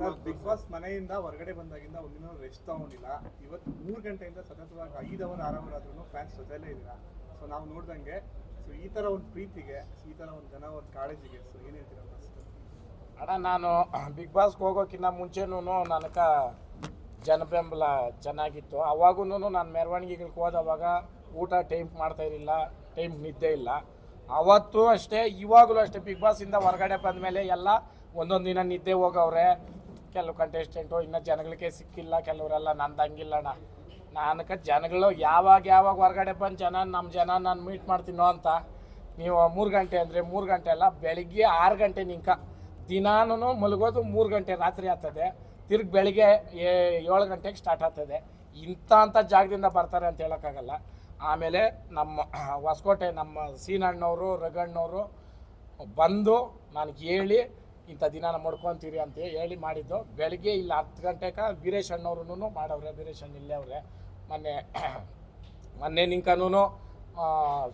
Sir big boss ಮನೆಯಿಂದ ಹೊರಗಡೆ ಬಂದಾಗಿಂದ ಒಂದಿನ ರೆಸ್ಟ್ ತಗೊಂಡಿಲ್ಲ. ಇವತ್ತು ಮೂರು ಗಂಟೆಯಿಂದ ಸತತವಾಗಿ ಐದು ಅವರ್ ಆರು ಅವರ್ ಆದ್ರೂ ಫ್ಯಾನ್ಸ್ ಜೊತೆಲೇ ಇದ್ದೀರಾ? ಸೊ ನಾವು ನೋಡ್ದಂಗೆ ಸೊ ಈ ತರ ಒಂದು ಪ್ರೀತಿಗೆ ಈ ತರ ಒಂದು ಜನ ಒಂದು ಕಾಳಜಿಗೆ ಸೊ ಏನ್ ಹೇಳ್ತೀರಾ ಫಸ್ಟ್ ಅಣ್ಣ ನಾನು ಬಿಗ್ ಬಾಸ್ಗೆ ಹೋಗೋಕ್ಕಿಂತ ಮುಂಚೆನೂ ನನಕ ಜನಬೆಂಬಲ ಚೆನ್ನಾಗಿತ್ತು. ಅವಾಗೂ ನಾನು ಮೆರವಣಿಗೆಗಳಿಗೆ ಹೋದವಾಗ ಊಟ ಟೈಮ್ ಮಾಡ್ತಾ ಇರಲಿಲ್ಲ ಟೈಮ್ ನಿದ್ದೆ ಇಲ್ಲ. ಅವತ್ತು ಅಷ್ಟೇ, ಇವಾಗಲೂ ಅಷ್ಟೇ ಬಿಗ್ ಬಾಸಿಂದ ಹೊರಗಡೆ ಬಂದ ಮೇಲೆ ಎಲ್ಲ ಒಂದೊಂದು ದಿನ ನಿದ್ದೆ ಹೋಗವ್ರೆ. ಕೆಲವು ಕಂಟೆಸ್ಟೆಂಟು ಇನ್ನು ಜನಗಳಿಗೆ ಸಿಕ್ಕಿಲ್ಲ, ಕೆಲವರೆಲ್ಲ ನಂದು ಹಂಗಿಲ್ಲ ಅಣ್ಣ. ನನಗೆ ಜನಗಳು ಯಾವಾಗ ಯಾವಾಗ ಹೊರಗಡೆ ಬಂದು ಜನ ನಮ್ಮ ಜನ ನಾನು ಮೀಟ್ ಮಾಡ್ತೀನೋ ಅಂತ. ನೀವು ಮೂರು ಗಂಟೆ ಅಂದರೆ ಮೂರು ಗಂಟೆ ಅಲ್ಲ, ಬೆಳಿಗ್ಗೆ ಆರು ಗಂಟೆ ನಿಂಕ. ದಿನಾನು ಮಲಗೋದು ಮೂರು ಗಂಟೆ ರಾತ್ರಿ ಆಗ್ತದೆ. ತಿರ್ಗಿ ಬೆಳಿಗ್ಗೆ ಏಳು ಗಂಟೆಗೆ ಸ್ಟಾರ್ಟ್ ಆಗ್ತದೆ. ಇಂಥ ಅಂಥ ಜಾಗದಿಂದ ಬರ್ತಾರೆ ಅಂತ ಹೇಳೋಕ್ಕಾಗಲ್ಲ. ಆಮೇಲೆ ನಮ್ಮ ಹೊಸಕೋಟೆ ನಮ್ಮ ಸೀನಣ್ಣವರು, ರಗಣ್ಣವರು ಬಂದು ನನಗೆ ಹೇಳಿ, ಇಂಥ ದಿನ ಮಾಡ್ಕೊತೀರಿ ಅಂತ ಹೇಳಿ ಮಾಡಿದ್ದು. ಬೆಳಗ್ಗೆ ಇಲ್ಲಿ ಹತ್ತು ಗಂಟೆಗೆ ವೀರೇಶ್ ಅಣ್ಣವ್ರು ಮಾಡವ್ರೆ, ವೀರೇಶ್ ಅಣ್ಣ ಇಲ್ಲೇ ಅವ್ರೆ. ಮೊನ್ನೆ ಮೊನ್ನೆ ನಿಂಕನೂ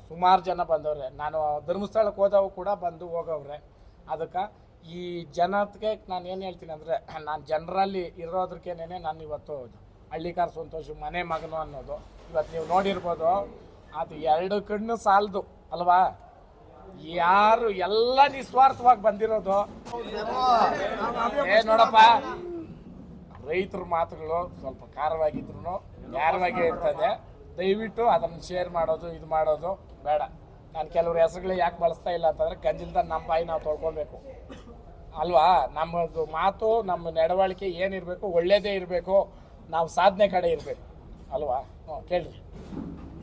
ಸುಮಾರು ಜನ ಬಂದವ್ರೆ. ನಾನು ಧರ್ಮಸ್ಥಳಕ್ಕೆ ಹೋದವು ಕೂಡ ಬಂದು ಹೋಗವ್ರೆ. ಅದಕ್ಕೆ ಈ ಜನಕ್ಕೆ ನಾನು ಏನು ಹೇಳ್ತೀನಿ ಅಂದರೆ, ನಾನು ಜನರಲ್ಲಿ ಇರೋದ್ರಕ್ಕೇನೆ ನಾನು ಇವತ್ತು ಹಳ್ಳಿಕಾರ್ ಸಂತೋಷ ಮನೆ ಮಗನು ಅನ್ನೋದು. ಇವತ್ತು ನೀವು ನೋಡಿರ್ಬೋದು, ಅದು ಎರಡು ಕಣ್ಣು ಸಾಲದು, ಅಲ್ವಾ? ಯಾರು ಎಲ್ಲ ನಿಸ್ವಾರ್ಥವಾಗಿ ಬಂದಿರೋದು. ಏ, ನೋಡಪ್ಪ. ರೈತರ ಮಾತುಗಳು ಸ್ವಲ್ಪ ಖಾರವಾಗಿದ್ರು ಖಾರವಾಗೇ ಇರ್ತದೆ. ದಯವಿಟ್ಟು ಅದನ್ನು ಶೇರ್ ಮಾಡೋದು, ಇದು ಮಾಡೋದು ಬೇಡ. ನಾನು ಕೆಲವರು ಹೆಸರುಗಳು ಯಾಕೆ ಬಳಸ್ತಾ ಇಲ್ಲ ಅಂತಂದ್ರೆ ಗಂಜಿಲ್ದ ನಮ್ಮ ಬಾಯಿ ನಾವು ತೊಳ್ಕೊಬೇಕು ಅಲ್ವಾ? ನಮ್ಮದು ಮಾತು, ನಮ್ಮ ನಡವಳಿಕೆ ಏನಿರಬೇಕು, ಒಳ್ಳೇದೇ ಇರಬೇಕು. ನಾವು ಸಾಧನೆ ಕಡೆ ಇರಬೇಕು. ಅಲ್ವಾ? ಹ್ಞೂ ಕೇಳಿ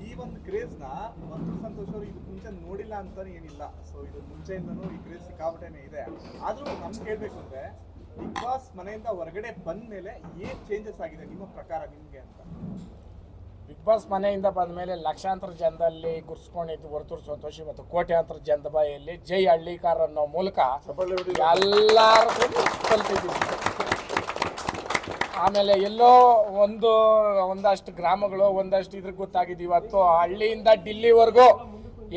ಈ ಒಂದು ಕ್ರೇಜ್ನ ಮಂತ್ರಿ ಸಂತೋಷ್ ಅವರು ಇದು ಮುಂಚೆ ನೋಡಿಲ್ಲ ಅಂತಾನೆ ಏನಿಲ್ಲ. ಸೊ ಇದು ಮುಂಚೆಯಿಂದನೂ ಈ ಕ್ರೇಜ್ ಸಿಕ್ಕಾಪಟ್ಟೆನೇ ಇದೆ. ಆದರೂ ನಮ್ಗೆ ಕೇಳ್ಬೇಕು ಅಂದ್ರೆ ಬಿಗ್ ಬಾಸ್ ಮನೆಯಿಂದ ಹೊರಗಡೆ ಬಂದ ಮೇಲೆ ಏನ್ ಚೇಂಜಸ್ ಆಗಿದೆ ನಿಮ್ಮ ಪ್ರಕಾರ ನಿಮಗೆ ಅಂತ? ಬಿಗ್ ಬಾಸ್ ಮನೆಯಿಂದ ಬಂದ ಮೇಲೆ ಲಕ್ಷಾಂತರ ಜನದಲ್ಲಿ ಗುರ್ಸ್ಕೊಂಡಿದ್ದು ವರ್ತೂರು ಸಂತೋಷಿ ಮತ್ತು ಕೋಟ್ಯಾಂತರ ಜನದ ಬಾಯಲ್ಲಿ ಜೈ ಹಳ್ಳಿಕಾರ್ ಅನ್ನೋ ಮೂಲಕ ಎಲ್ಲರಿಗೂ ತಲುಪಿದ್ದೀವಿ ಆಮೇಲೆ ಎಲ್ಲೋ ಒಂದು, ಒಂದಷ್ಟು ಗ್ರಾಮಗಳು, ಒಂದಷ್ಟು ಇದ್ರ ಗೊತ್ತಾಗಿದೆ ಇವತ್ತು. ಹಳ್ಳಿಯಿಂದ ಡಿಲ್ಲಿವರೆಗೂ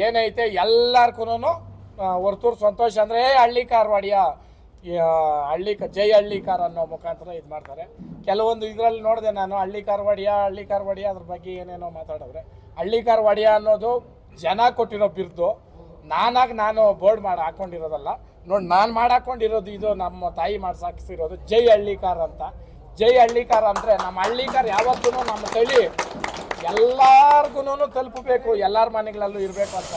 ಏನೈತೆ ಎಲ್ಲಾರ್ಗು ಹೊರತೂರು ಸಂತೋಷ ಅಂದರೆ, ಏ, ಹಳ್ಳಿ ಕಾರ್ವಾಡಿಯ ಹಳ್ಳಿ ಜೈ ಹಳ್ಳಿ ಕಾರ್ ಅನ್ನೋ ಮುಖಾಂತರ ಇದು ಮಾಡ್ತಾರೆ. ಕೆಲವೊಂದು ಇದರಲ್ಲಿ ನೋಡಿದೆ ನಾನು, ಹಳ್ಳಿ ಕಾರ್ವಾಡಿಯ ಹಳ್ಳಿ ಕಾರ್ವಾಡಿಯ ಅದ್ರ ಬಗ್ಗೆ ಏನೇನೋ ಮಾತಾಡಿದ್ರೆ, ಹಳ್ಳಿ ಕಾರ್ವಾಡಿಯ ಅನ್ನೋದು ಜನ ಕೊಟ್ಟಿರೋ ಬಿರ್ದು, ನಾನಾಗಿ ನಾನು ಬೋರ್ಡ್ ಮಾಡಿ, ಹಾಕೊಂಡಿರೋದಲ್ಲ. ನೋಡಿ, ನಾನು ಮಾಡಾಕೊಂಡಿರೋದು ಇದು, ನಮ್ಮ ತಾಯಿ ಮಾಡಿ ಸಾಕಿಸಿರೋದು ಜೈ ಹಳ್ಳಿಕಾರ್ ಅಂತ. ಜೈ ಹಳ್ಳಿಕಾರ ಅಂದರೆ ನಮ್ಮ ಹಳ್ಳಿಕಾರ ಯಾವತ್ತೂ ನಮ್ಮ ತಳಿ ಎಲ್ಲಾರ್ಗು ತಲುಪಬೇಕು ಎಲ್ಲರ ಮನೆಗಳಲ್ಲೂ ಇರಬೇಕು ಅಂತ.